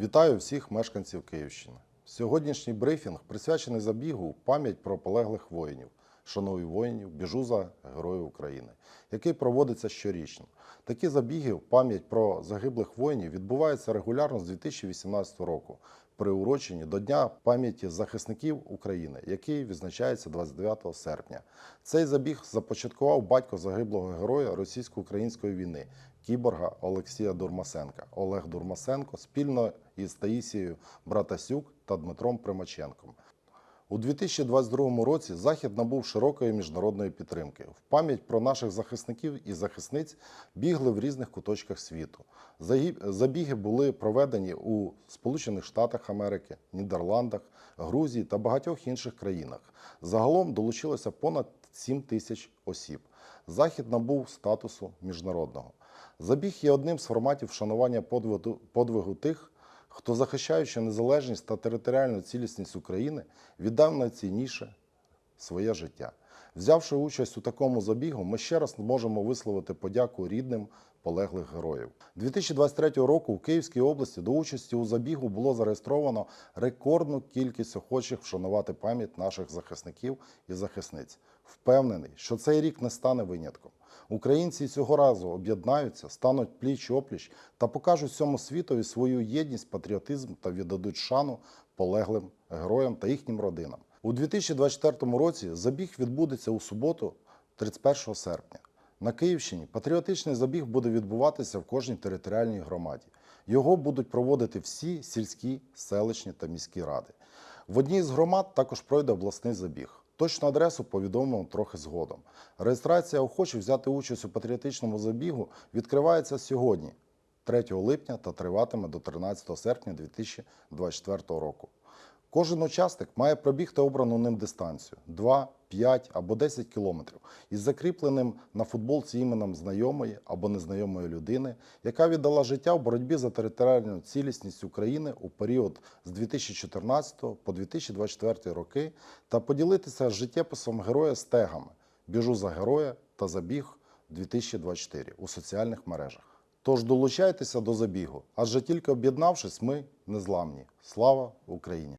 Вітаю всіх мешканців Київщини. Сьогоднішній брифінг присвячений забігу пам'ять про полеглих воїнів. Шаную воїнів, біжу за Героїв України, який проводиться щорічно. Такі забіги в пам'ять про загиблих воїнів відбуваються регулярно з 2018 року, приурочені до Дня пам'яті захисників України, який відзначається 29 серпня. Цей забіг започаткував батько загиблого героя російсько-української війни, кіборга Олексія Дурмасенка. Олег Дурмасенко спільно із Таїсією Братасюк та Дмитром Примаченком. У 2022 році захід набув широкої міжнародної підтримки. В пам'ять про наших захисників і захисниць бігли в різних куточках світу. Забіги були проведені у Сполучених Штатах Америки, Нідерландах, Грузії та багатьох інших країнах. Загалом долучилося понад 7 тисяч осіб. Захід набув статусу міжнародного. Забіг є одним з форматів вшанування подвигу, тих, хто, захищаючи незалежність та територіальну цілісність України, віддав найцінніше своє життя. Взявши участь у такому забігу, ми ще раз можемо висловити подяку рідним полеглих героїв. 2023 року у Київській області до участі у забігу було зареєстровано рекордну кількість охочих вшанувати пам'ять наших захисників і захисниць. Впевнений, що цей рік не стане винятком. Українці цього разу об'єднаються, стануть пліч опліч та покажуть всьому світові свою єдність, патріотизм та віддадуть шану полеглим героям та їхнім родинам. У 2024 році забіг відбудеться у суботу, 31 серпня. На Київщині патріотичний забіг буде відбуватися в кожній територіальній громаді. Його будуть проводити всі сільські, селищні та міські ради. В одній з громад також пройде обласний забіг. Точну адресу повідомимо трохи згодом. Реєстрація охочих взяти участь у патріотичному забігу відкривається сьогодні, 3 липня, та триватиме до 13 серпня 2024 року. Кожен учасник має пробігти обрану ним дистанцію 2, 5 або 10 кілометрів із закріпленим на футболці іменем знайомої або незнайомої людини, яка віддала життя в боротьбі за територіальну цілісність України у період з 2014 по 2024 роки та поділитися життєписом героя стегами Біжу за героя та забіг 2024 у соціальних мережах. Тож долучайтеся до забігу, адже тільки об'єднавшись, ми незламні. Слава Україні!